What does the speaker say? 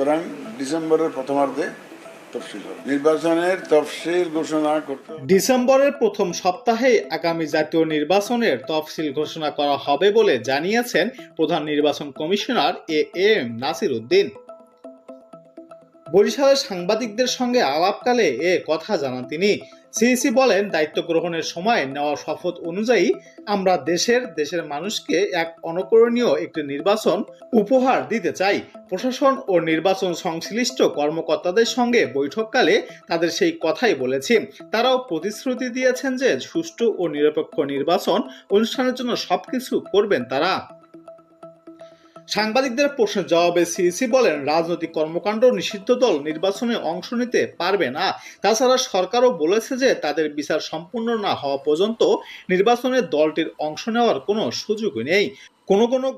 সুতরাং ডিসেম্বরের প্রথমার্ধে তফসিল নির্বাচনের তফসিল ঘোষণা করতে ডিসেম্বরের প্রথম সপ্তাহে আগামী জাতীয় নির্বাচনের তফসিল ঘোষণা করা হবে বলে জানিয়েছেন প্রধান নির্বাচন commissioner A M Nasir Uddin. বরিশালের সাংবাদিকদের সঙ্গে আলাপকালে এ কথা জানান তিনি। সিইসি বলেন, দায়িত্ব গ্রহণের সময় নেওয়া শপথ অনুযায়ী আমরা দেশের দেশের মানুষকে এক অনকরণীয় একটি নির্বাচন উপহার দিতে চাই। প্রশাসন ও নির্বাচন সংশ্লিষ্ট কর্মকর্তাদের সঙ্গে বৈঠককালে তাদের সেই কথাই বলেছি। তারাও প্রতিশ্রুতি দিয়েছেন যে সুষ্ঠু ও নিরপেক্ষ নির্বাচন অনুষ্ঠানের জন্য সবকিছু করবেন তারা। সাংবাদিকদের প্রশ্নের জবাবে সিইসি বলেন, রাজনৈতিক কর্মকাণ্ড নিষিদ্ধ দল নির্বাচনে অংশ নিতে পারবে না। তাছাড়া সরকারও বলেছে যে তাদের বিচার সম্পূর্ণ না হওয়া পর্যন্ত নির্বাচনে দলটির অংশ নেওয়ার কোনো সুযোগ নেই। কোনো কোনো